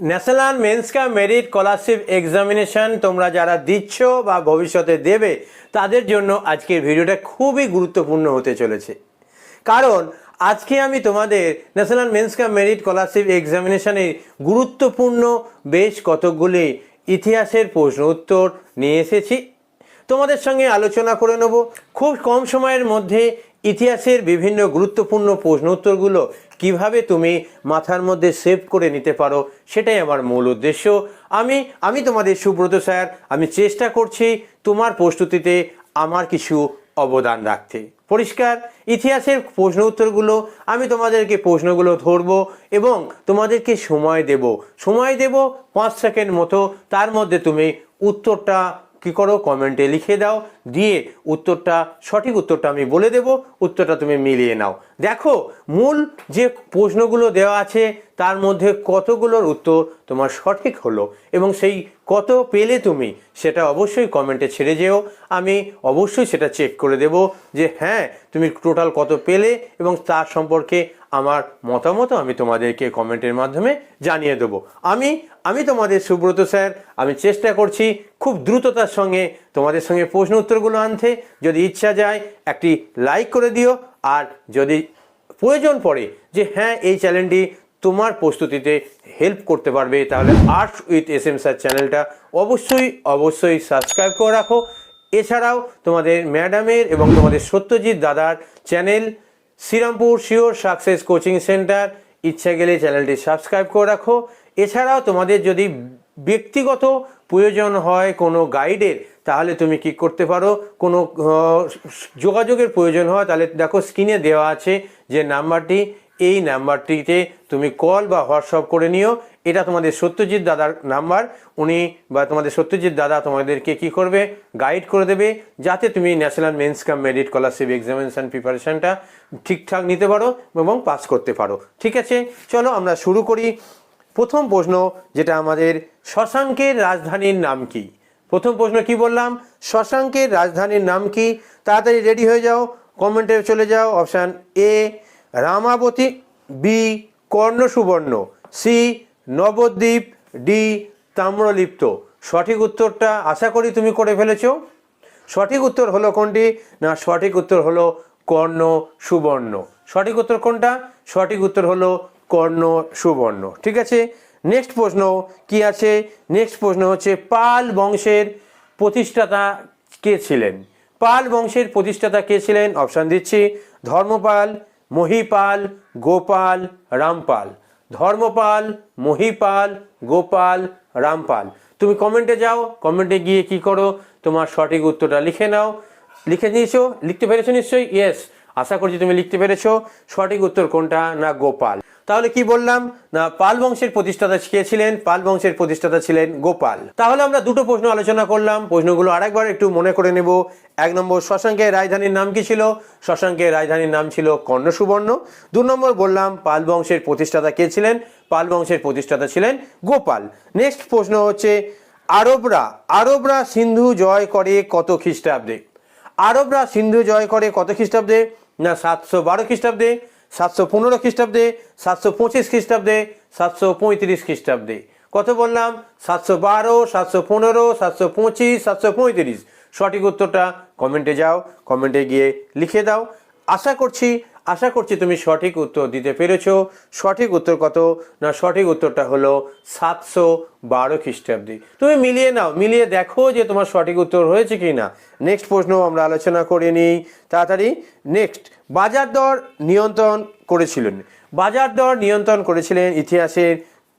National means means cum merit scholarship examination তোমরা যারা দিচ্ছ বা ভবিষ্যতে দেবে, তাদের জন্য আজকের ভিডিওটা খুবই গুরুত্বপূর্ণ হতে চলেছে। কারণ আজকে আমি তোমাদের national means means cum merit scholarship এক্সামিনেশনের গুরুত্বপূর্ণ বেশ কতকগুলি ইতিহাসের প্রশ্ন উত্তর নিয়ে এসেছি। তোমাদের সঙ্গে আলোচনা করে নেব। খুব কম সময়ের মধ্যে ইতিহাসের বিভিন্ন গুরুত্বপূর্ণ প্রশ্ন উত্তরগুলো কীভাবে তুমি মাথার মধ্যে সেভ করে নিতে পারো, সেটাই আমার মূল উদ্দেশ্য। আমি আমি তোমাদের সুব্রত স্যার, আমি চেষ্টা করছি তোমার প্রস্তুতিতে আমার কিছু অবদান রাখতে। পরিষ্কার, ইতিহাসের প্রশ্ন উত্তরগুলো, আমি তোমাদেরকে প্রশ্নগুলো ধরবো এবং তোমাদেরকে সময় দেব। সময় দেব পাঁচ সেকেন্ড মতো, তার মধ্যে তুমি উত্তরটা কি করো? কমেন্টে লিখে দাও। দিয়ে উত্তরটা, সঠিক উত্তরটা আমি বলে দেব। উত্তরটা তুমি মিলিয়ে নাও। দেখো, মূল যে প্রশ্নগুলো দেওয়া আছে, তার মধ্যে কতগুলোর উত্তর তোমার সঠিক হলো? এবং সেই কত পেলে তুমি, সেটা অবশ্যই কমেন্টে ছেড়ে যেও। আমি অবশ্যই সেটা চেক করে দেব যে হ্যাঁ তুমি টোটাল কত পেলে এবং তার সম্পর্কে আমার মতামত আমি তোমাদেরকে কমেন্টের মাধ্যমে জানিয়ে দেবো। আমি আমি তোমাদের সুব্রত স্যার, আমি চেষ্টা করছি খুব দ্রুততার সঙ্গে তোমাদের সঙ্গে প্রশ্ন উত্তরগুলো আনতে। যদি ইচ্ছা যায়, একটি লাইক করে দিও। আর যদি প্রয়োজন পড়ে যে হ্যাঁ এই চ্যানেলটি তোমার প্রস্তুতিতে হেল্প করতে পারবে, তাহলে arts with S M sir চ্যানেলটা অবশ্যই অবশ্যই সাবস্ক্রাইব করে রাখো। এছাড়াও তোমাদের ম্যাডামের এবং তোমাদের সত্যজিৎ দাদার channel Serampore sure success coaching centre ইচ্ছা গেলে চ্যানেলটি সাবস্ক্রাইব করে রাখো। এছাড়াও তোমাদের যদি ব্যক্তিগত প্রয়োজন হয় কোনো গাইডের, তাহলে তুমি কি করতে পারো? কোনো যোগাযোগের প্রয়োজন হয়, তাহলে দেখো স্ক্রিনে দেওয়া আছে যে নাম্বারটি, এই নাম্বারটিতে তুমি কল বা হোয়াটসঅ্যাপ করে নিও। এটা তোমাদের সত্যজিৎ দাদার নাম্বার। উনি বা তোমাদের সত্যজিৎ দাদা তোমাদেরকে কি করবে? গাইড করে দেবে, যাতে তুমি national means cum merit scholarship examination প্রিপারেশানটা ঠিকঠাক নিতে পারো এবং পাস করতে পারো। ঠিক আছে? চলো আমরা শুরু করি। প্রথম প্রশ্ন যেটা আমাদের শশাঙ্কের রাজধানীর নাম কি? প্রথম প্রশ্ন কি বললাম? শশাঙ্কের রাজধানীর নাম কি? তাড়াতাড়ি রেডি হয়ে যাও, কমেন্টে চলে যাও, অপশান এ, রামাবতী, বি কর্ণ সুবর্ণ সি, নবদ্বীপ, ডি, তাম্রলিপ্ত। সঠিক উত্তরটা আশা করি তুমি করে ফেলেছ। সঠিক উত্তর হলো কোনটি? না, সঠিক উত্তর হলো কর্ণ সুবর্ণ সঠিক উত্তর কোনটা? সঠিক উত্তর হলো কর্ণ সুবর্ণ। ঠিক আছে? নেক্সট প্রশ্ন কি আছে? নেক্সট প্রশ্ন হচ্ছে, পাল বংশের প্রতিষ্ঠাতা কে ছিলেন? পাল বংশের প্রতিষ্ঠাতা কে ছিলেন? অপশান দিচ্ছি, ধর্মপাল, মহিপাল, গোপাল, রামপাল। ধর্মপাল, মহিপাল, গোপাল, রামপাল। তুমি কমেন্টে যাও কমেন্টে গিয়ে কি করো? তোমার সঠিক উত্তরটা লিখে নাও। লিখে নিয়েছো? লিখতে পেরেছ নিশ্চয়ই? ইয়েস আশা করছি তুমি লিখতে পেরেছ। সঠিক উত্তর কোনটা? না, গোপাল। তাহলে কি বললাম? না, পাল বংশের প্রতিষ্ঠাতা কে ছিলেন পাল বংশের প্রতিষ্ঠাতা ছিলেন গোপাল। তাহলে আমরা দুটো প্রশ্ন আলোচনা করলাম। প্রশ্নগুলো আরেকবার একটু মনে করে নেব। এক নম্বর শশাঙ্কের রাজধানীর নাম কি ছিল? শশাঙ্কের রাজধানীর নাম ছিল কর্ণ সুবর্ণ দু নম্বর বললাম, পাল বংশের প্রতিষ্ঠাতা কে ছিলেন? পাল বংশের প্রতিষ্ঠাতা ছিলেন গোপাল। নেক্সট প্রশ্ন হচ্ছে, আরবরা আরবরা সিন্ধু জয় করে কত খ্রিস্টাব্দে? আরবরা সিন্ধু জয় করে কত খ্রিস্টাব্দে? না, সাতশো বারো খ্রিস্টাব্দে। সাতশো পনেরো খ্রিস্টাব্দে, সাতশো পঁচিশ খ্রিস্টাব্দে, সাতশো পঁয়ত্রিশ খ্রিস্টাব্দে। কত বললাম, সাতশো বারো, সাতশো পনেরো, সাতশো পঁচিশ, সাতশো পঁয়ত্রিশ। সঠিক উত্তরটা কমেন্টে যাও কমেন্টে গিয়ে লিখে দাও। আশা করছি আশা করছি তুমি সঠিক উত্তর দিতে পেরেছ। সঠিক উত্তর কত? না, সঠিক উত্তরটা হলো সাতশো বারো খ্রিস্টাব্দে। তুমি মিলিয়ে নাও, মিলিয়ে দেখো যে তোমার সঠিক উত্তর হয়েছে কি না নেক্সট প্রশ্ন আমরা আলোচনা করে নিই। তাড়াতাড়ি নেক্সট বাজার দর নিয়ন্ত্রণ করেছিলেন। বাজার দর নিয়ন্ত্রণ করেছিলেন ইতিহাসের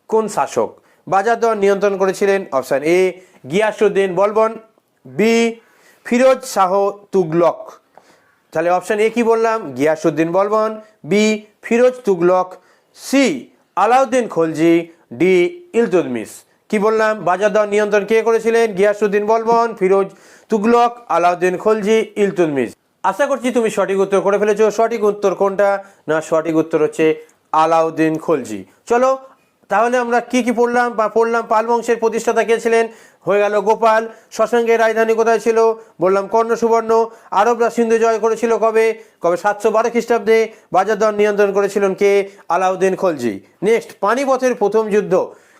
কোন শাসক? বাজার দর নিয়ন্ত্রণ করেছিলেন option A, Ghiyasuddin Balban, B, Firoz Shah Tughlaq. তাহলে অপশান এ কি বললাম? Ghiyasuddin Balban B Firoz Tughlaq C Alauddin Khalji D Iltutmish কি বললাম? বাজার দর নিয়ন্ত্রণ কে করেছিলেন? গিয়াসুদ্দিন বলবন, ফিরোজ তুগলক, আলাউদ্দিন খলজি ইলতুদমিস আশা করছি তুমি সঠিক উত্তর করে ফেলেছো। সঠিক উত্তর কোনটা? না, সঠিক উত্তর হচ্ছে আলাউদ্দিন খলজি। চলো, তাহলে আমরা কি কি পড়লাম? বা পড়লাম পাল বংশের প্রতিষ্ঠাতা কে ছিলেন? হয়ে গেল গোপাল। শশাঙ্কের রাজধানী কোথায় ছিল? বললাম কর্ণ সুবর্ণ আরবরা সিন্ধু জয় করেছিল কবে? কবে সাতশো বারো খ্রিস্টাব্দে বাজার দর নিয়ন্ত্রণ করেছিলেন কে? আলাউদ্দিন খলজি। নেক্সট পানিপথের প্রথম যুদ্ধ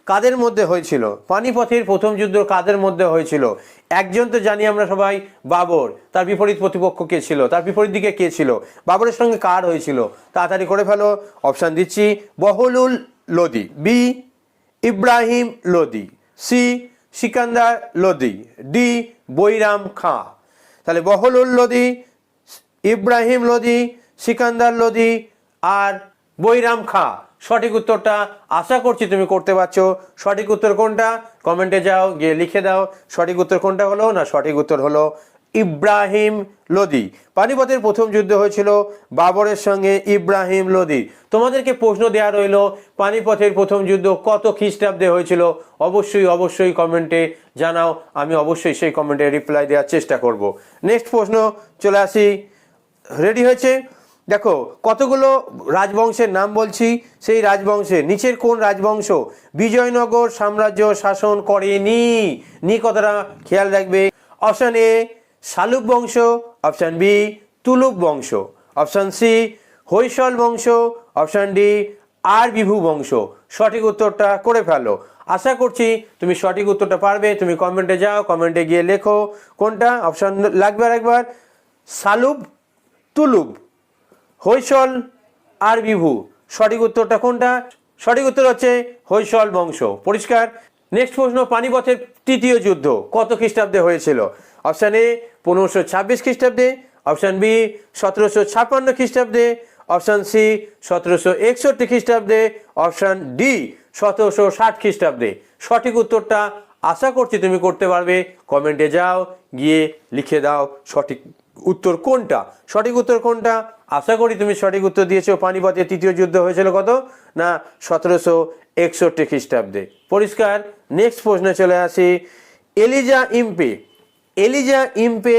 কাদের মধ্যে হয়েছিল? পানিপথের প্রথম যুদ্ধ কাদের মধ্যে হয়েছিল? একজন তো জানি আমরা সবাই, বাবর। তার বিপরীত প্রতিপক্ষ কে ছিল? তার বিপরীত দিকে কে ছিল? বাবরের সঙ্গে কার হয়েছিল? তাড়াতাড়ি করে ফেলো। অপশান দিচ্ছি, Bahlul Lodi. B Ibrahim Lodi. C Sikandar Lodi D, Bairam Khan. তাহলে বহলুল লোদি ইব্রাহিম লোদি সিকান্দার লোদি আর বৈরাম খাঁ। সঠিক উত্তরটা আশা করছি তুমি করতে পারছ। সঠিক উত্তর কোনটা? কমেন্টে যাও, গিয়ে লিখে দাও। সঠিক উত্তর কোনটা হলো না সঠিক উত্তর হলো ইব্রাহিম লোদি। পানিপথের প্রথম যুদ্ধ হয়েছিল বাবরের সঙ্গে ইব্রাহিম লোদি। তোমাদেরকে প্রশ্ন দেওয়া রইল, পানিপথের প্রথম যুদ্ধ কত খ্রিস্টাব্দে হয়েছিল? অবশ্যই অবশ্যই কমেন্টে জানাও। আমি অবশ্যই সেই কমেন্টে রিপ্লাই দেওয়ার চেষ্টা করব। নেক্সট প্রশ্ন, চলে আসি। রেডি হয়েছে? দেখো, কতগুলো রাজবংশের নাম বলছি, সেই রাজবংশে, নিচের কোন রাজবংশ বিজয়নগর সাম্রাজ্য শাসন করেনি? নি কথাটা খেয়াল রাখবে। অপশান এ শালুক বংশ, অপশান বি, তুলুক বংশ, অপশান সি হৈশল বংশ, অপশান ডি, আর বিভু বংশ। সঠিক উত্তরটা করে ফেলো। আশা করছি তুমি সঠিক উত্তরটা পারবে। তুমি কমেন্টে যাও কমেন্টে গিয়ে লেখো কোনটা, অপশান লাগবে একবার সালুব তুলুব হৈশল আর বিভু। সঠিক উত্তরটা কোনটা? সঠিক উত্তর হচ্ছে হৈশল বংশ। পরিষ্কার। নেক্সট প্রশ্ন, পানিপথের তৃতীয় যুদ্ধ কত খ্রিস্টাব্দে হয়েছিল? অপশান এ পনেরোশো ছাব্বিশ খ্রিস্টাব্দে, অপশান বি সতেরোশো ছাপ্পান্ন খ্রিস্টাব্দে, অপশান সি সতেরোশো একষট্টি খ্রিস্টাব্দে, অপশান ডি সতেরোশো ষাট খ্রিস্টাব্দে। সঠিক উত্তরটা আশা করছি তুমি করতে পারবে। কমেন্টে যাও, গিয়ে লিখে দাও সঠিক উত্তর কোনটা। সঠিক উত্তর কোনটা? আশা করি তুমি সঠিক উত্তর দিয়েছ। পানিপথের তৃতীয় যুদ্ধ হয়েছিল কত? না, সতেরোশো একষট্টি খ্রিস্টাব্দে। পরিষ্কার নেক্সট প্রশ্নে চলে আসি। এলিজা ইম্পে এলিজা ইম্পে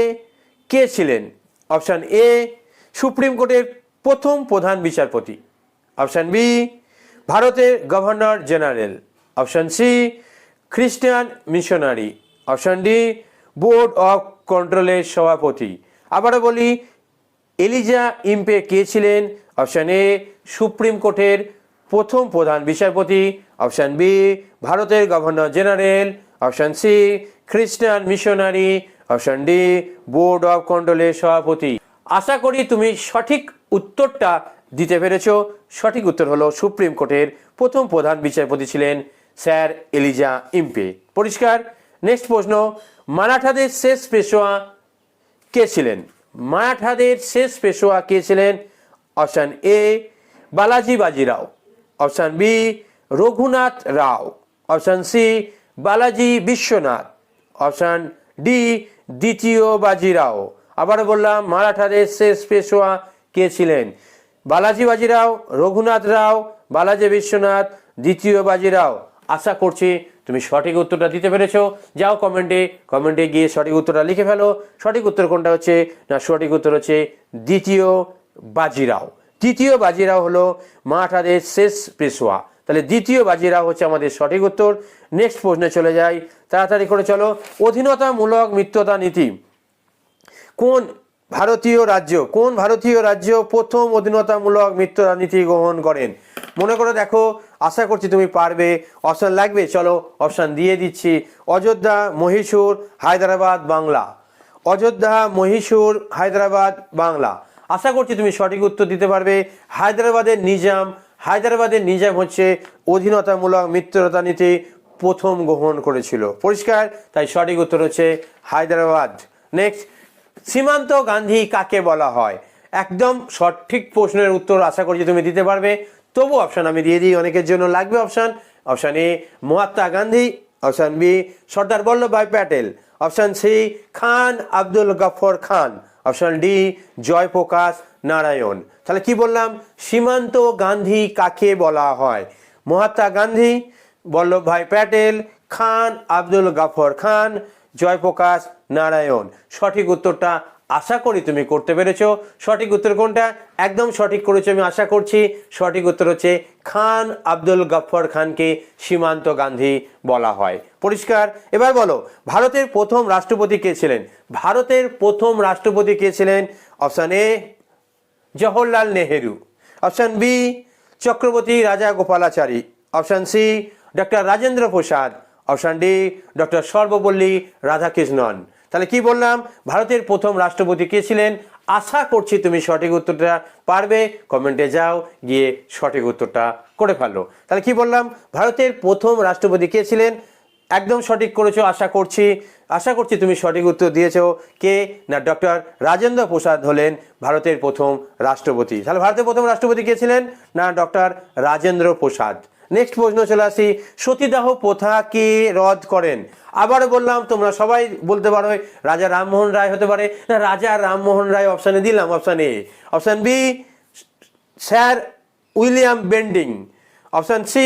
কে ছিলেন? অপশান এ, সুপ্রিম কোর্টের প্রথম প্রধান বিচারপতি। অপশান বি, ভারতের গভর্নর জেনারেল। অপশান সি, খ্রিস্টান missionary. Option D, board of কন্ট্রোলের সভাপতি। আবারও বলি, এলিজা ইম্পে কে ছিলেন? অপশান এ, সুপ্রিম কোর্টের প্রথম প্রধান বিচারপতি। অপশান বি, ভারতের গভর্নর জেনারেল। অপশান সি, খ্রিস্টান missionary. Option D, board of কন্ট্রোলের সভাপতি। আশা করি তুমি সঠিক উত্তরটা দিতে পেরেছ। সঠিক উত্তর হলো সুপ্রিম কোর্টের প্রথম প্রধান বিচারপতি ছিলেন স্যার এলিজা ইম্পে। পরিষ্কার। নেক্সট প্রশ্ন, মারাঠাদের শেষ পেশোয়া কে ছিলেন? মারাঠাদের শেষ পেশোয়া কে ছিলেন? Option A, Balaji Bajirao option B, Raghunath Rao. Option C, Balaji Vishwanath. Option D, দ্বিতীয় বাজিরাও। আবার বললাম, মারাঠাদের শেষ পেশোয়া কে ছিলেন? বালাজি বাজিরাও, রঘুনাথ রাও, বালাজি বিশ্বনাথ, দ্বিতীয় বাজিরাও। আশা করছি তুমি সঠিক উত্তরটা দিতে পেরেছ। যাও কমেন্টে কমেন্টে গিয়ে সঠিক উত্তরটা লিখে ফেলো। সঠিক উত্তর কোনটা হচ্ছে? না, সঠিক উত্তর হচ্ছে দ্বিতীয় বাজিরাও। দ্বিতীয় বাজিরাও হলো মারাঠাদের শেষ পেশোয়া। তাহলে দ্বিতীয় বাজিরাও হচ্ছে আমাদের সঠিক উত্তর। নেক্সট প্রশ্নে চলে যাই। তাড়াতাড়ি করে চলো। অধীনতামূলক মিত্রতা নীতি। কোন ভারতীয় রাজ্য, কোন ভারতীয় রাজ্য প্রথম অধীনতামূলক মিত্রতা নীতি গ্রহণ করেন? মনে করে দেখো, আশা করছি তুমি পারবে। অপশান লাগবে, চলো অপশান দিয়ে দিচ্ছি। অযোধ্যা, মহীশূর, হায়দ্রাবাদ, বাংলা। অযোধ্যা, মহীশূর, হায়দ্রাবাদ, বাংলা। আশা করছি তুমি সঠিক উত্তর দিতে পারবে। হায়দ্রাবাদের নিজাম হায়দ্রাবাদের নিজাম হচ্ছে অধীনতামূলক মিত্রতা নীতি প্রথম গ্রহণ করেছিল। পরিষ্কার, তাই সঠিক উত্তর হচ্ছে হায়দ্রাবাদ। নেক্সট সীমান্ত গান্ধী কাকে বলা হয়? একদম সঠিক প্রশ্নের উত্তর আশা করছি তুমি দিতে পারবে। তবু অপশান আমি দিয়ে দিই, অনেকের জন্য লাগবে option option A Mahatma Gandhi. Option B Sardar Vallabhbhai Patel. Option C Khan Abdul Ghaffar Khan. Option D Jayaprakash Narayan. তাহলে কি বললাম? সীমান্ত গান্ধী কাকে বলা হয়? মহাত্মা গান্ধী বল্লভভাই প্যাটেল, খান আব্দুল গাফর খান, জয়প্রকাশ নারায়ণ। সঠিক উত্তরটা আশা করি তুমি করতে পেরেছ। সঠিক উত্তর কোনটা? একদম সঠিক করেছ আমি আশা করছি। সঠিক উত্তর হচ্ছে খান আব্দুল গফর খানকে সীমান্ত গান্ধী বলা হয়। পরিষ্কার? এবার বলো, ভারতের প্রথম রাষ্ট্রপতি কে ছিলেন? ভারতের প্রথম রাষ্ট্রপতি কে ছিলেন? Option A Jawaharlal Nehru. Option B, Chakravarti Rajagopalachari. Option C, doctor Rajendra Prasad. Option D, doctor Sarvepalli Radhakrishnan. তাহলে কি বললাম? ভারতের প্রথম রাষ্ট্রপতি কে ছিলেন? আশা করছি তুমি সঠিক উত্তরটা পারবে। কমেন্টে যাও, গিয়ে সঠিক উত্তরটা করে ফেলো। তাহলে কি বললাম? ভারতের প্রথম রাষ্ট্রপতি কে ছিলেন? একদম সঠিক করেছ, আশা করছি আশা করছি তুমি সঠিক উত্তর দিয়েছ। কে? না, ডক্টর রাজেন্দ্র প্রসাদ হলেন ভারতের প্রথম রাষ্ট্রপতি। তাহলে ভারতের প্রথম রাষ্ট্রপতি কে ছিলেন? না, ডক্টর রাজেন্দ্র প্রসাদ। নেক্সট প্রশ্ন চলে আসি। সতীদাহ প্রথা কে রদ করেন? আবারও বললাম, তোমরা সবাই বলতে পারো, রাজা রামমোহন রায় হতে পারে। না, রাজা রামমোহন রায় অপশানে দিলাম option A option B sir William Bentinck. Option C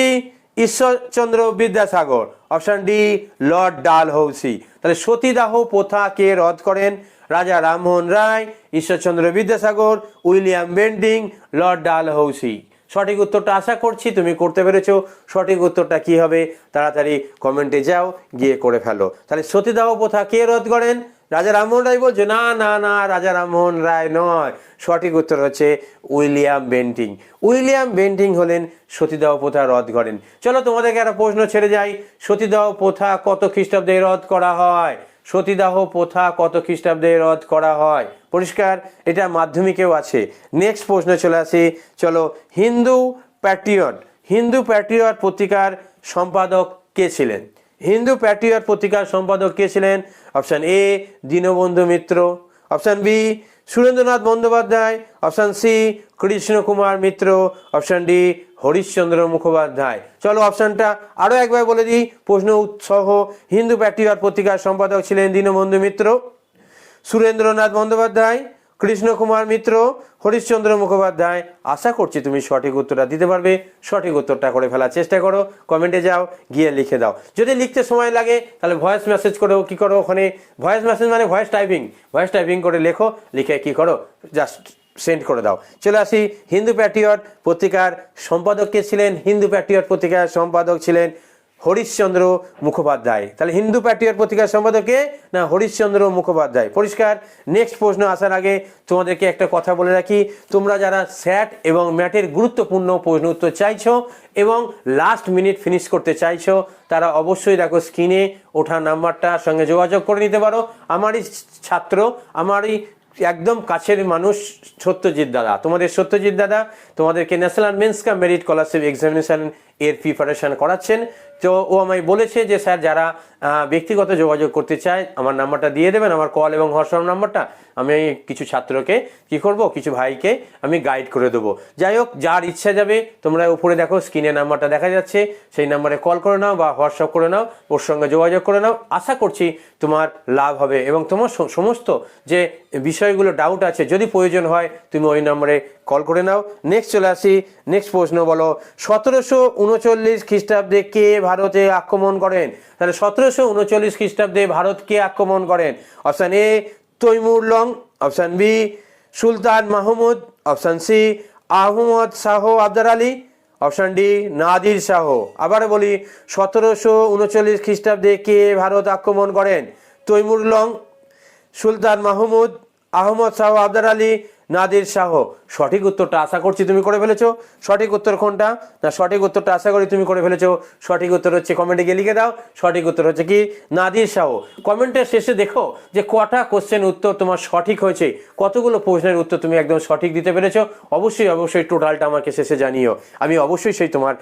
Ishwarchandra Vidyasagar, option D, lord Dalhousie তাহলে সতীদাহ প্রথা কে রদ করেন? Raja Rammohan Roy, Ishwarchandra Vidyasagar, William Bentinck, lord Dalhousie সঠিক উত্তরটা আশা করছি তুমি করতে পেরেছ। সঠিক উত্তরটা কি হবে? তাড়াতাড়ি কমেন্টে যাও, গিয়ে করে ফেলো। তাহলে সতীদাহ প্রথা কে রদ করেন? রাজা রামমোহন রায় বলছে, না না না, রাজা রামমোহন রায় নয়। সঠিক উত্তর হচ্ছে উইলিয়াম বেন্টিং। উইলিয়াম বেন্টিং হলেন সতীদাহ প্রথা রদ করেন। চলো তোমাদেরকে একটা প্রশ্ন ছেড়ে যাই। সতীদাহ প্রথা কত খ্রিস্টাব্দে রদ করা হয়? সতীদাহ প্রথা কত খ্রিস্টাব্দে রদ করা হয়? পরিষ্কার, এটা মাধ্যমিকেও আছে। নেক্সট প্রশ্ন চলে আসি। চলো, হিন্দু প্যাট্রিয়ট। হিন্দু প্যাট্রিয়ট পত্রিকার সম্পাদক কে ছিলেন? হিন্দু প্যাট্রিয়ট পত্রিকার সম্পাদক কে ছিলেন? Option A, Dinabandhu Mitra. Option B, Surendranath Bandyopadhyay. Option C Krishna Kumar Mitra. Option D, Harishchandra Mukhopadhyay. চলো অপশানটা আরও একবার বলে দিই। প্রশ্ন সহ হিন্দু প্যাট্রিয়ট পত্রিকার সম্পাদক ছিলেন দীনবন্ধু মিত্র। সুরেন্দ্রনাথ বন্দ্যোপাধ্যায়। কৃষ্ণ কুমার মিত্র, হরিশ্চন্দ্র মুখোপাধ্যায়, আশা করছি তুমি সঠিক উত্তরটা দিতে পারবে। সঠিক উত্তরটা করে ফেলার চেষ্টা করো। কমেন্টে যাও, গিয়ে লিখে দাও। যদি লিখতে সময় লাগে, তাহলে ভয়েস মেসেজ করো কি করো ওখানে? ভয়েস মেসেজ মানে ভয়েস টাইপিং ভয়েস টাইপিং করে লেখো, লিখে কি করো? জাস্ট সেন্ড করে দাও। চলে আসি, হিন্দু প্যাট্রিয়ট পত্রিকার সম্পাদক কে ছিলেন? হিন্দু প্যাট্রিয়ট পত্রিকার সম্পাদক ছিলেন হরিশ্চন্দ্র মুখোপাধ্যায়। তাহলে হিন্দু প্যাট্রিয়ট পত্রিকার সম্পাদকে না হরিশ্চন্দ্র মুখোপাধ্যায়? পরিষ্কার নেক্সট প্রশ্ন আসার আগে তোমাদেরকে একটা কথা বলে রাখি। তোমরা যারা স্যাট এবং ম্যাটের গুরুত্বপূর্ণ প্রশ্ন উত্তর চাইছো এবং লাস্ট মিনিট ফিনিশ করতে চাইছো, তারা অবশ্যই দেখো স্ক্রিনে ওঠা নাম্বারটার সঙ্গে যোগাযোগ করে নিতে পারো। আমারই ছাত্র, আমারই একদম কাছের মানুষ সত্যজিৎ দাদা। তোমাদের সত্যজিৎ দাদা, তোমাদেরকে national means cum merit scholarship examination এর প্রিপারেশন করাচ্ছেন। তো ও আমায় বলেছে যে, স্যার, যারা ব্যক্তিগত যোগাযোগ করতে চায়, আমার নাম্বারটা দিয়ে দেবেন, আমার কল এবং হোয়াটসঅ্যাপ নাম্বারটা। আমি কিছু ছাত্রকে কি করব, কিছু ভাইকে আমি গাইড করে দেবো। যাই হোক, যার ইচ্ছা যাবে, তোমরা উপরে দেখো স্ক্রিনে নাম্বারটা দেখা যাচ্ছে। সেই নাম্বারে কল করে নাও বা হোয়াটসঅ্যাপ করে নাও, ওর সঙ্গে যোগাযোগ করে নাও। আশা করছি তোমার লাভ হবে এবং তোমার সমস্ত যে বিষয়গুলো ডাউট আছে, যদি প্রয়োজন হয়, তুমি ওই নম্বরে কল করে নাও। নেক্সট চলে আসি। নেক্সট প্রশ্ন বলো। সতেরোশো উনচল্লিশ খ্রিস্টাব্দে কে ভারতে আক্রমণ করেন? তাহলে সতেরোশো উনচল্লিশ খ্রিস্টাব্দে ভারত কে আক্রমণ করেন? Option A Timur Lang. Option B Sultan Mahmud. Option C Ahmad Shah Abdali. Option D Nadir Shah. আবার বলি, সতেরোশো উনচল্লিশ খ্রিস্টাব্দে কে ভারত আক্রমণ করেন? তৈমুর লং, সুলতান মাহমুদ, আহমদ শাহ আবদার আলী নাদির শাহ, সঠিক উত্তরটা আশা করছি তুমি করে ফেলেছো। সঠিক উত্তর কোনটা? না, সঠিক উত্তরটা আশা করি তুমি করে ফেলেছো। সঠিক উত্তর হচ্ছে কমেন্টে গিয়ে লিখে দাও। সঠিক উত্তর হচ্ছে কি? নাদির শাহ। কমেন্টের শেষে দেখো যে কটা কোশ্চেন উত্তর তোমার সঠিক হয়েছে। কতগুলো প্রশ্নের উত্তর তুমি একদম সঠিক দিতে পেরেছ? অবশ্যই অবশ্যই টোটালটা আমাকে শেষে জানিও। আমি অবশ্যই সেই তোমার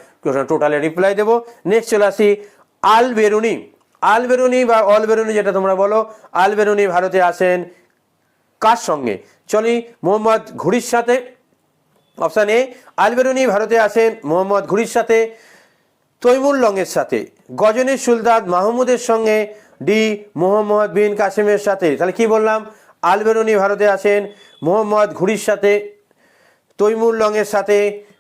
টোটালে রিপ্লাই দেবো। নেক্সট চলে আসি আল বেরুনি আল বেরুনি বা অল বেরুনি যেটা তোমরা বলো আল বেরুনি ভারতে আসেন কার সঙ্গে? চলি মোহাম্মদ ঘুরির সাথে। অপশান এ আলবেরুনি ভারতে আসেন মোহাম্মদ ঘুরির সাথে তৈমুল লংয়ের সাথে। গজনী সুলতাদ মাহমুদের সঙ্গে ডি মোহাম্মদ বিন কাসিমের সাথে। তাহলে কি বললাম? আলবেরুনি ভারতে আসেন মোহাম্মদ ঘুরির সাথে, তৈমুর লংয়ের সাথে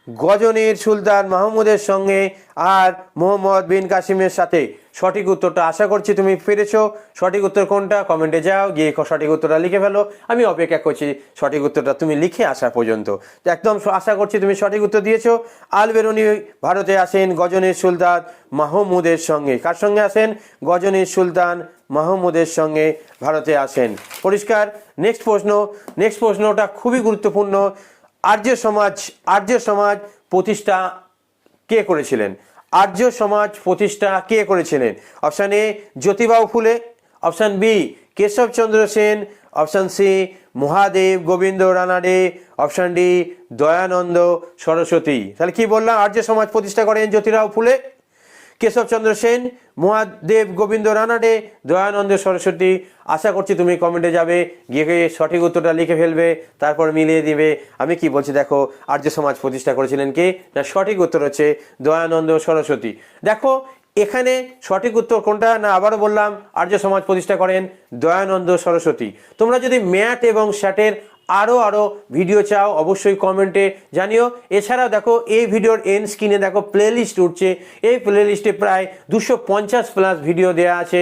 গজনীর সুলতান মাহমুদের সঙ্গে আর মোহাম্মদ বিন কাসিমের সাথে। সঠিক উত্তরটা আশা করছি তুমি পেরেছ। সঠিক উত্তর কোনটা? কমেন্টে যাও, গিয়ে সঠিক উত্তরটা লিখে ফেলো। আমি অপেক্ষা করছি সঠিক উত্তরটা তুমি লিখে আসা পর্যন্ত। একদম আশা করছি তুমি সঠিক উত্তর দিয়েছ। আল বেরুনি ভারতে আসেন গজনীর সুলতান মাহমুদের সঙ্গে। কার সঙ্গে আসেন? গজনীর সুলতান মাহমুদের সঙ্গে ভারতে আসেন। পরিষ্কার নেক্সট প্রশ্ন। নেক্সট প্রশ্নটা খুবই গুরুত্বপূর্ণ। আর্য সমাজ আর্য সমাজ প্রতিষ্ঠা কে করেছিলেন? আর্য সমাজ প্রতিষ্ঠা কে করেছিলেন? Option A Jyotiba Phule. Option B Keshabchandra Sen. Option C Mahadev Govind Ranade. Option D Dayanand Saraswati. তাহলে কি বললাম? আর্য সমাজ প্রতিষ্ঠা করেন জ্যোতিরাও ফুলে। কেশবচন্দ্র সেন, মহাদেব গোবিন্দ রানাডে, দয়ানন্দ সরস্বতী। আশা করছি তুমি কমেন্টে যাবে গিয়ে সঠিক উত্তরটা লিখে ফেলবে, তারপর মিলিয়ে দিবে। আমি কি বলছি দেখো, আর্য সমাজ প্রতিষ্ঠা করেছিলেন কে? না, সঠিক উত্তর হচ্ছে দয়ানন্দ সরস্বতী। দেখো, এখানে সঠিক উত্তর কোনটা? না, আবারও বললাম, আর্য সমাজ প্রতিষ্ঠা করেন দয়ানন্দ সরস্বতী। তোমরা যদি ম্যাট এবং স্যাটের আরও আরও ভিডিও চাও, অবশ্যই কমেন্টে জানিও। এছাড়াও দেখো, এই ভিডিওর এন স্ক্রিনে দেখো প্লেলিস্ট উঠছে। এই প্লেলিস্টে প্রায় দুশো পঞ্চাশ প্লাস ভিডিও দেওয়া আছে।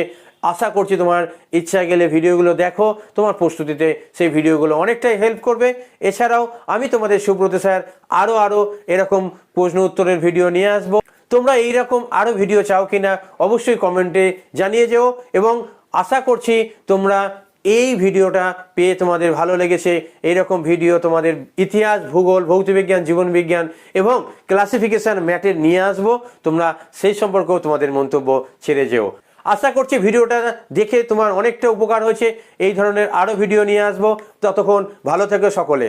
আশা করছি তোমার ইচ্ছা গেলে ভিডিওগুলো দেখো। তোমার প্রস্তুতিতে সেই ভিডিওগুলো অনেকটাই হেল্প করবে। এছাড়াও আমি তোমাদের সুব্রত স্যার আরও আরও এরকম প্রশ্ন উত্তরের ভিডিও নিয়ে আসব। তোমরা এইরকম আরও ভিডিও চাও কিনা অবশ্যই কমেন্টে জানিয়ে যেও। এবং আশা করছি তোমরা এই ভিডিওটা পেয়ে তোমাদের ভালো লেগেছে। এইরকম ভিডিও তোমাদের ইতিহাস, ভূগোল, ভৌতবিজ্ঞান, জীবনবিজ্ঞান এবং ক্লাসিফিকেশান ম্যাটের নিয়ে আসব। তোমরা সেই সম্পর্কেও তোমাদের মন্তব্য ছেড়ে যেও। আশা করছি ভিডিওটা দেখে তোমার অনেকটা উপকার হয়েছে। এই ধরনের আরও ভিডিও নিয়ে আসব। ততক্ষণ ভালো থেকো সকলে।